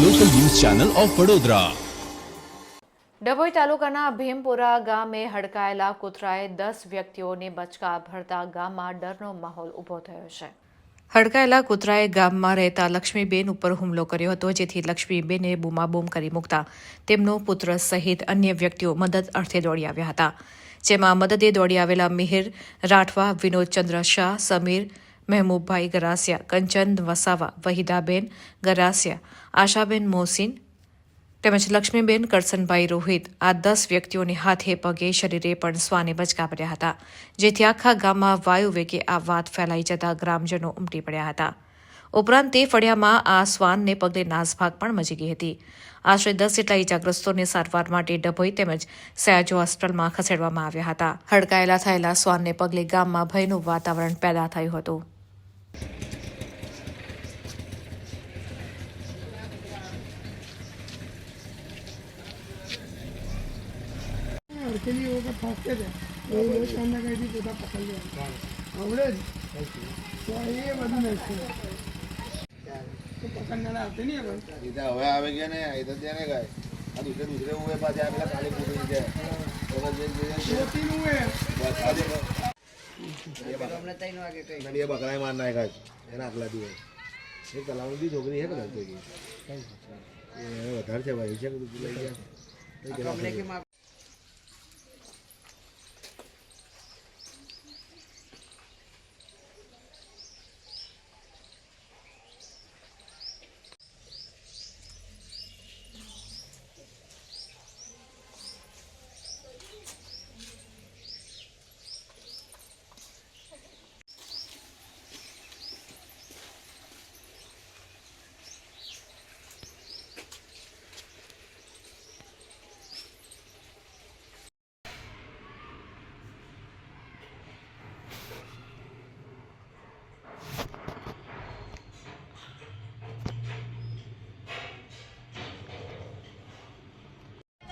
Channel of Vadodara. Dabhoi તાલુકાના ભીમપુરા ગામે હડકાયેલા કૂતરાએ દસ વ્યક્તિઓને બચકા ભરતા ગામમાં ડરનો માહોલ ઊભો થયો છે. હડકાયેલા કૂતરાએ ગામમાં રહેતા લક્ષ્મીબેન ઉપર હુમલો કર્યો હતો જેથી લક્ષ્મીબેને બૂમાબૂમ કરી મૂકતા તેમનો પુત્ર સહિત અન્ય વ્યક્તિઓ મદદ અર્થે દોડી આવ્યા હતા. જેમાં મદદે દોડી આવેલા મિહિર રાઠવા વિનોદચંદ્ર શાહ સમીર મહેબૂબભાઈ ગરાસિયા કંચન વસાવા વહીદાબેન ગરાસિયા આશાબેન મોહસિન તેમજ લક્ષ્મીબેન કરસનભાઈ રોહિત આ દસ વ્યક્તિઓને હાથે પગે શરીરે પણ શ્વાને બચકા પડ્યા હતા. જેથી આખા ગામમાં વાયુ વેગે આ વાત ફેલાઈ જતા ગ્રામજનો ઉમટી પડ્યા હતા. ઉપરાંત તે ફળિયામાં આ શ્વાનને પગલે નાસભાગ પણ મચી ગઈ હતી. આશરે દસ જેટલા ઇજાગ્રસ્તોને સારવાર માટે ડભોઈ તેમજ સયાજો હોસ્પિટલમાં ખસેડવામાં આવ્યા હતા. હડકાયેલા થયેલા શ્વાનને પગલે ગામમાં ભયનું વાતાવરણ પેદા થયું હતું. અડકેલી વખત ફાંસકે છે એ લોકો સામે કઈથી પોતા પકડી લે આવડે જ તો એ બધું નાખશે તો પકડનારા આવતે નહીં હવે સીધા હવે આવે ગયા ને એ તો ત્યાં ને ગાય આ દૂસરે દૂસરે ઉવે પાછા આ પેલા ખાલી પૂરી છે તો પછી જે- જે- જે- ચોથીનું એ બસ આ જે- અને બે બકરાએ માર નાખ્યા છે. એના આટલા દિવસ એક કલાવની બી છોકરી છે કે લગતો કે એ વધારે છે ભાઈ છે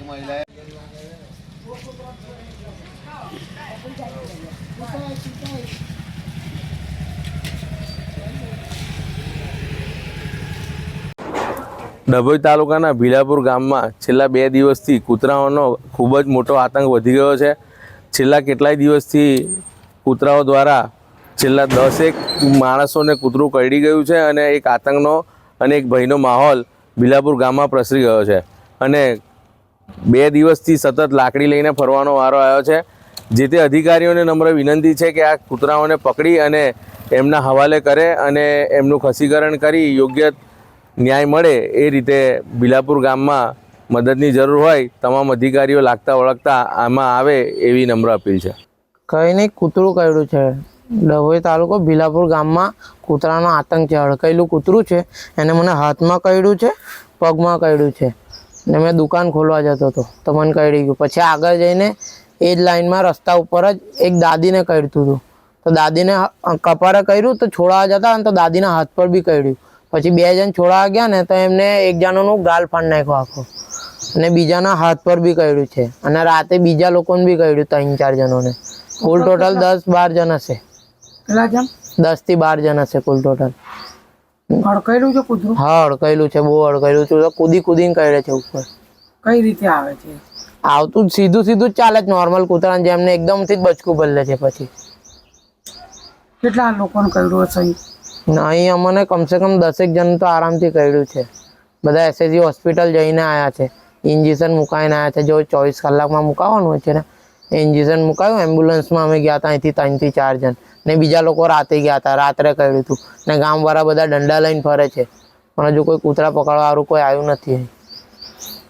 મહિલાએ ડભોઈ તાલુકાના ભીલાપુર ગામમાં છેલ્લા બે દિવસથી કૂતરાઓનો ખૂબ જ મોટો આતંક વધી ગયો છે. છેલ્લા કેટલાય દિવસથી કૂતરાઓ દ્વારા છેલ્લા દસેક માણસોને કૂતરું કરડી ગયું છે અને એક આતંકનો અને એક ભયનો માહોલ ભીલાપુર ગામમાં પ્રસરી ગયો છે. અને બે દિવસથી સતત લાકડી લઈને ફરવાનો વારો આવ્યો છે. જે તે અધિકારીઓને નમ્ર વિનંતી છે કે આ કૂતરાઓને પકડી અને એમના હવાલે કરે અને એમનું ખસીકરણ કરી યોગ્ય ન્યાય મળે એ રીતે બિલાપુર ગામમાં મદદની જરૂર હોય, તમામ અધિકારીઓ લાગતા ઓળખતા આમાં આવે એવી નમ્ર અપીલ છે. કંઈ નહીં, કૂતરું કર્યું છે. ડભોઈ તાલુકો ભીલાપુર ગામમાં કૂતરાનો આતંક છે. હડકાયેલું કૂતરું છે. એને મને હાથમાં કરડ્યું છે, પગમાં કરડ્યું છે. ને મેં દુકાન ખોલવા જતો હતો. તો મને કરડી ગયું. પછી આગળ જઈને એ જ લાઈનમાં રસ્તા ઉપર જ એક દાદીને કરડતું હતું. તો દાદીને કપારે કર્યું તો છોડાવા જતા અને તો દાદીના હાથ પર બી કર્યું પછી બે જણ છોડાવા ગયા ને તો એમને એક જણાનું ગાલ ફાડ નાખ્યો આખો. અને બીજાના હાથ પર બી કર્યું છે. અને રાતે બીજા લોકોને બી કર્યું ત્રણ ચાર જણોને. કુલ ટોટલ દસ બાર જણ હશે. પેલા જણ દસથી બાર જણ હશે કુલ ટોટલ અડકાયેલું છે કૂતરું હા અડકાયેલું છે બહુ અડકાયેલું છે. કૂદી કૂદીને કરે છે ઉપર. કઈ રીતે આવે છે? આવતું સીધું સીધું જ ચાલે જ નોર્મલ કૂતરાને જેમને એકદમથી જ બચકું બદલે છે પછી. કેટલા લોકોને કર્યું હશે નહીં અમને કમસે કમ દસેક જણ તો આરામથી કર્યું છે. બધા એસએસજી હોસ્પિટલ જઈને આવ્યા છે. ઇન્જેક્શન મુકાઈને આવ્યા છે. જો ચોવીસ કલાકમાં મુકાવાનું હોય છે ને ઇન્જેક્શન મુકાયું એમ્બ્યુલન્સમાં અમે ગયા હતા અહીંથી ત્રણથી ચાર જણ. ને બીજા લોકો રાતે ગયા હતા રાત્રે કર્યું હતું ને ગામવાળા બધા દંડા લઈને ફરે છે. પણ હજુ કોઈ કૂતરા પકડવાવાળું કોઈ આવ્યું નથી